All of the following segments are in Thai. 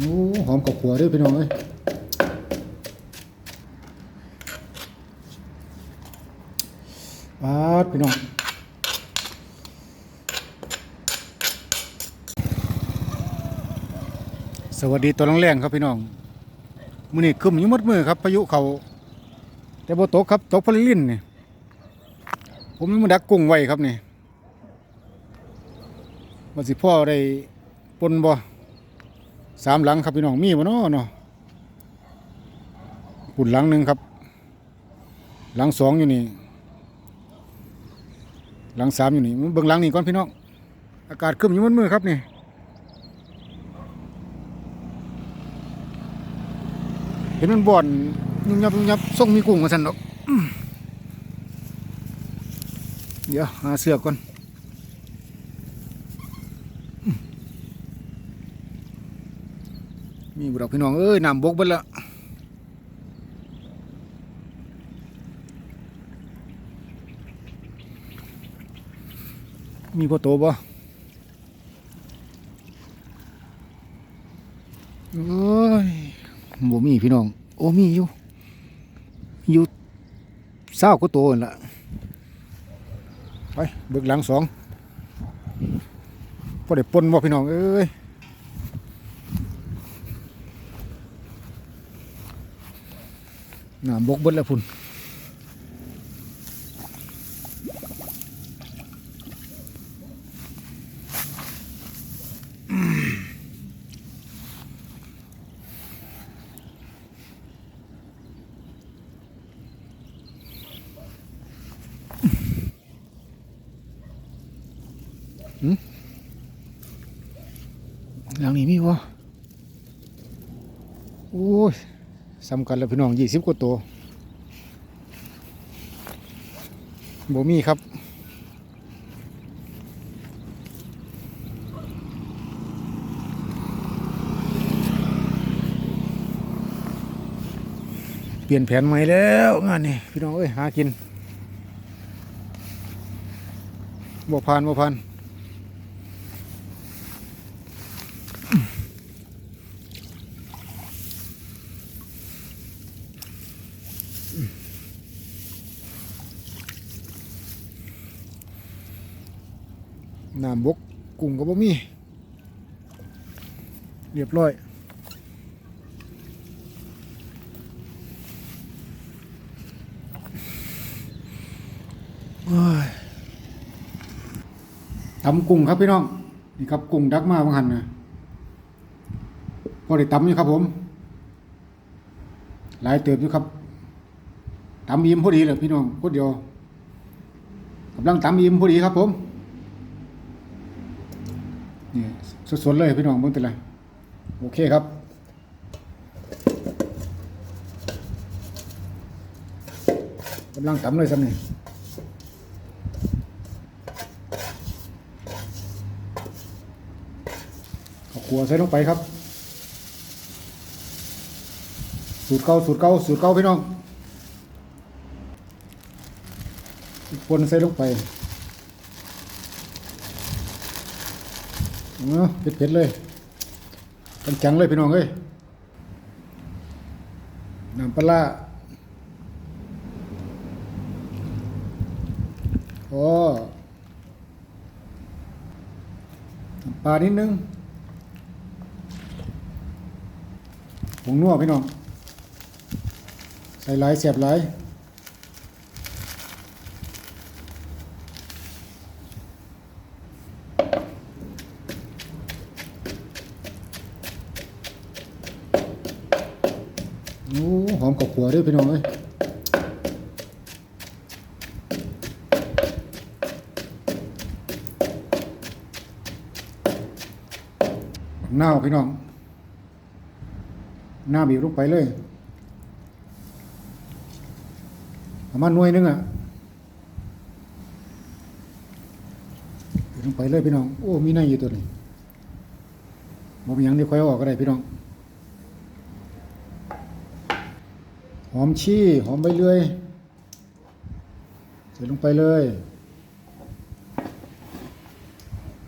โอ้หอมกับขัวด้วยพี่น้องเอ้ยปาดพี่น้องสวัสดีตอนแรงๆครับพี่น้องมือนี้ครึ้มอยู่มดมือครับพายุเขาแต่บตกครับตกพลิลินนี่ผมมาดักกุ้งไว้ครับนี่ว่าสิพ่อได้ปนบ่ สามหลังครับพี่น้องมีบ่เนาะเนาะปุ่นหลังหนึ่งครับ หลังสองอยู่นี่ หลังสามอยู่นี่เบิ่งหลังนี่ก่อนพี่น้องอากาศครึ้มอยู่หมดมือครับนี่เห็นมันบ่อนยุบยับยุบยับส่งมีกุ้งมาสันดอกอื้อเดี๋ยวหาเสือกก่อนอื้อ มีบุดอกพี่น้องเอ้ยน้ำบกเบิดละมีพอโตบ่โอ้ยบ่มีพี่น้อง โอ้มีอยู่ อยู่เศร้าก็โตนั่นละไปเบิกหลังสองพอได้ปนบ่พี่น้อง เอ้ย น้ำบกเบิดแล้วพุ่นหลังนี้มีบ่โอ้ย สำคัญแล้วพี่น้องยี่สิบกว่าตัวบมีครับเปลี่ยนแผนใหม่แล้วงานนี้พี่น้องเอ้ยหากินบ่ผ่านบ่ผ่าน น้ำบกกุ้งก็บ่มี เรียบร้อยโอ้ยตำกุ้งครับพี่น้อง นี่ครับกุ้งดักมาบางหันนะพอได้ตำอยู่ครับผม หลายเติบอยู่ครับตำอิ่มพอดีเลยพี่น้องพอเดียวกำลังตำอิ่มพอดีครับผม นี่สดๆเลยพี่น้องเบิ่งแต่ละโอเคครับกำลังตำเลยซ้ำนี่เอาขัวใส่ลงไปครับ สูตรเก่าสูตรเก่าสูตรเก่าพี่น้องปนใส่ลงไป เนาะเผ็ดๆเลยจังๆเลยพี่น้องเอ้ยน้ำปลาโอ้ปลานิดนึงผงนัวพี่น้อง ใส่หลายเสียบหลาย โอ้หอมกับขัวด้วยพี่น้องเอ้ยหน้าพี่น้องหน้าบีบลงไปเลยประมาณหน่วยนึงอะลงไปเลยพี่น้อง โอ้ มีในอยู่ตัวนี้บ่มีหยังเดี๋ยวค่อยอออกก็ได้พี่น้อง หอมชี้หอมไปเลื่อยใส่ลงไปเลย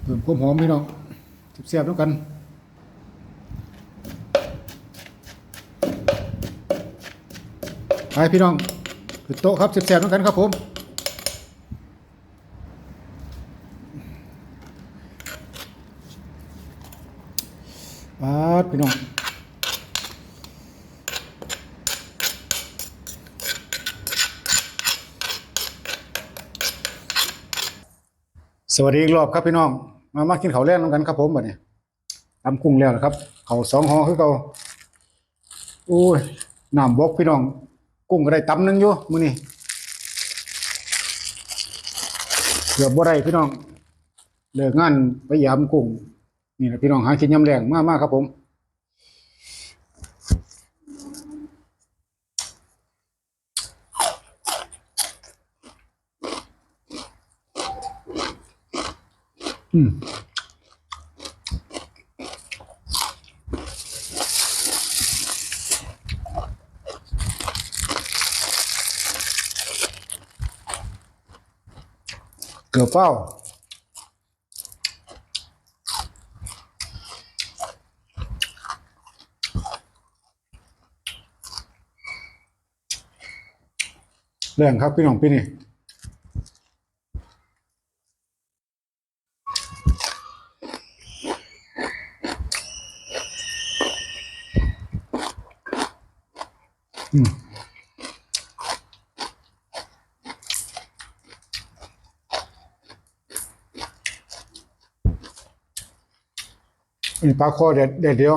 เพิ่มความหอมพี่น้องเสียบๆแล้วกันไปพี่น้องขึ้นโต๊ะครับเสียบๆแล้วกันครับผมพี่น้อง วัสดีอีกรอบครับพี่น้อง มามากินข้าวแรงน้ำกันครับผมบัดนี้ตำกุ้งแล้วนะครับข้าวสองห่อคือเก่าอู้ยน้ำบกพี่น้อง กุ้งก็ได้ตำหนึงอยู่มื้อนี้เกือบบ่ได้พี่น้องเลิกงานไปยามกุ้งนี่นะพี่น้องหากินยำแรงมากๆครับผม อืมเกือบเฝ้า แรงครับพี่น้องพี่นี่ อืม นี่ปลาคอเด็ดเด็ดเดียว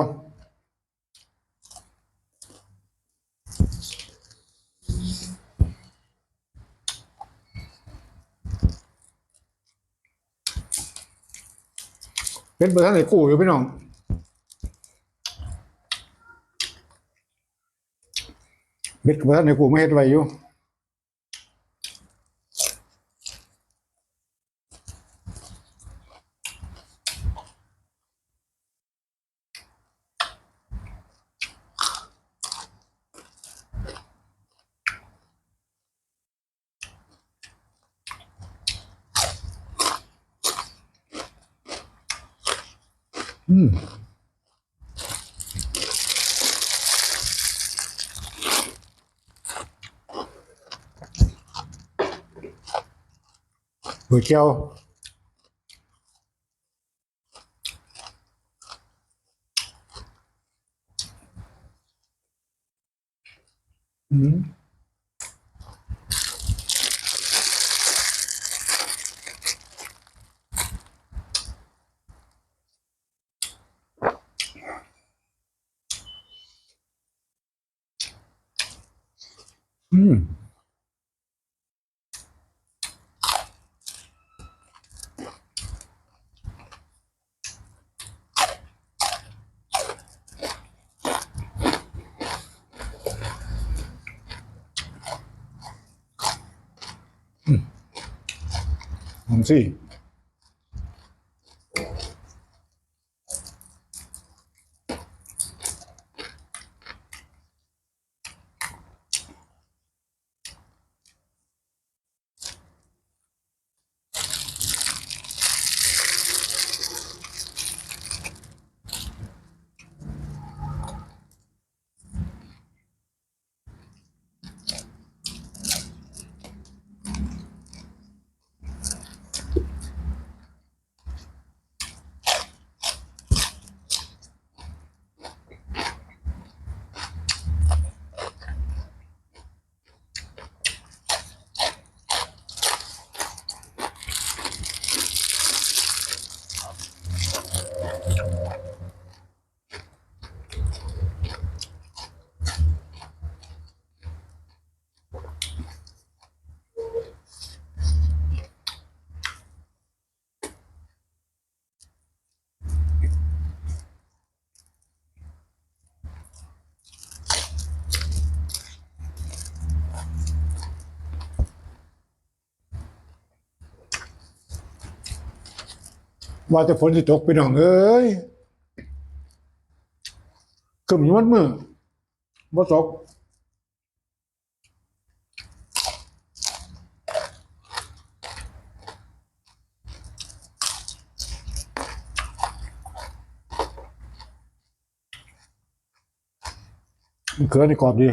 เป็นเบอร์ท่านไหนกู้อยู่พี่น้องเบ็ดเบอร์ท่านไหนกู้ไม่เฮ็ดไว้อยู่ อืมหัว ผมสิ ว่าจะฝนสิตกไปน้องเอ้ยกึ่มอยู่มันมือบ่ตกมันเกินในกรอบดี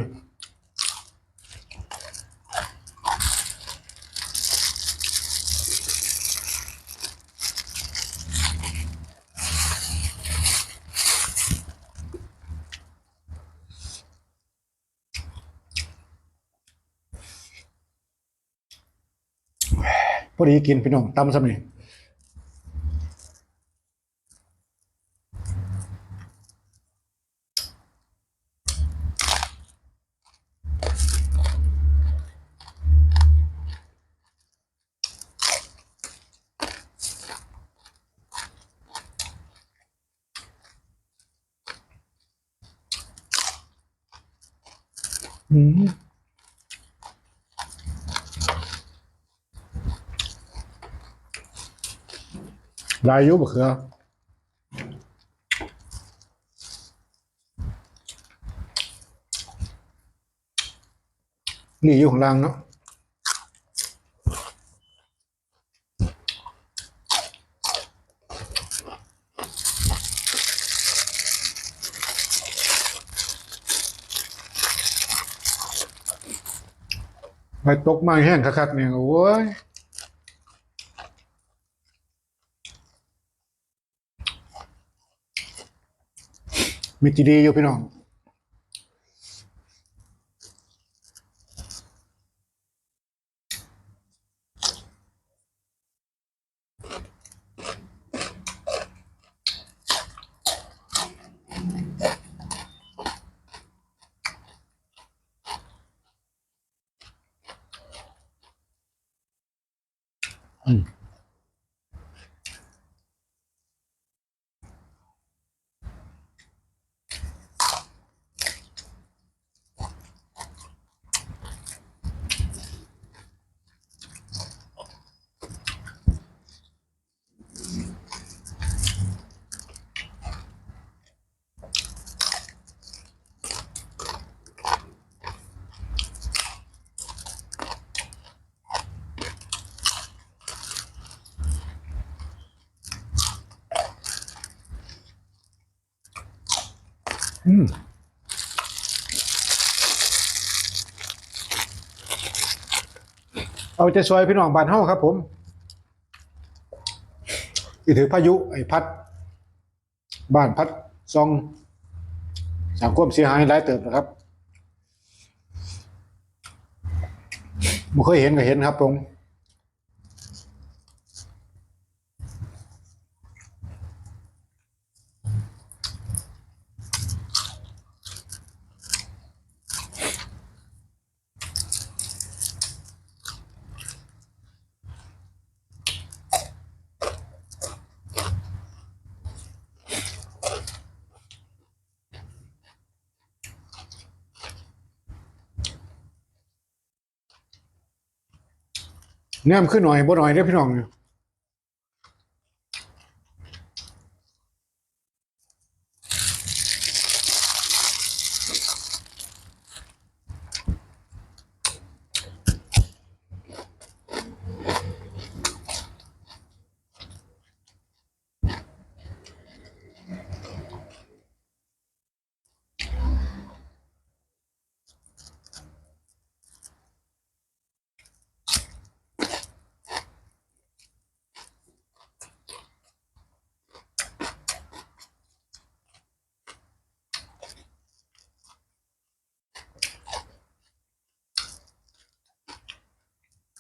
อ ดีกินพี่น้องตำซำเนี่อืมลา ยอยุบะเขือนี่อยู่ข้างล่างเนาะไปตกม้แห้งคักๆเนี่ยโอ้ย มีจีดีอยู่พี่น้อง อืมเอาใจซอยพี่น้องบ้านเฮาครับ ผมที่ถือพายุไอ้พัด บ้านพัดซองสังคมเสียหายหลายเติบนะครับบ่เคยเห็นก็เห็นครับผม เนมขึ้นหน่อยบ่หน่อยได้อพี่น้องเนี่ย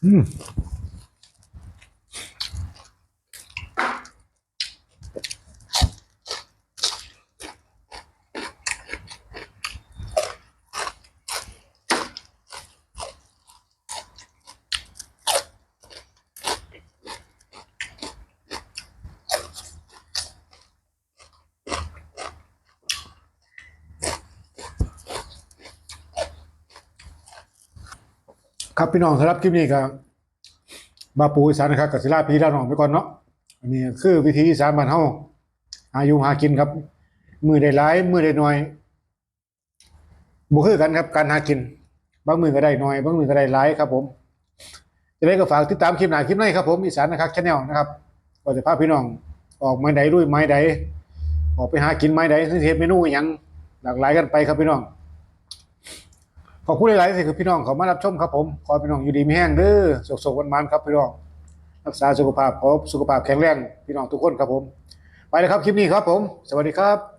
อื ครับพี่น้องสำหรับคลิปนี้ก็บาปูอีสานนะครับกับศิลาพีด้านน้องไปก่อนเนาะอันนี้คือวิธีอีสานบ้านเฮาหายู่หากินครับ มือได้หลายมือได้น้อยบ่คือกันครับ การหากิน บางมือก็ได้น้อย บางมือก็ได้หลายครับ ผมจะได้ก็ฝากติดตามคลิปหน้าคลิปในครับผมอีสานนะครับชาแนลนะครับก็จะพาพี่น้องออกไม้ใดด้วยไม้ใดออกไปหากินไม้ใดซึ่งเทศเมนูอหยังหลากหลายกันไปครับพี่น้อง ขอบคุณหลายๆสิคือพี่น้องเขามารับชมครับผม ขอพี่น้องอยู่ดีมีแห้งเด้อสุขๆวันๆครับพี่น้อง รักษาสุขภาพขอสุขภาพแข็งแรงพี่น้องทุกคนครับผม ไปเลยครับคลิปนี้ครับผม สวัสดีครับ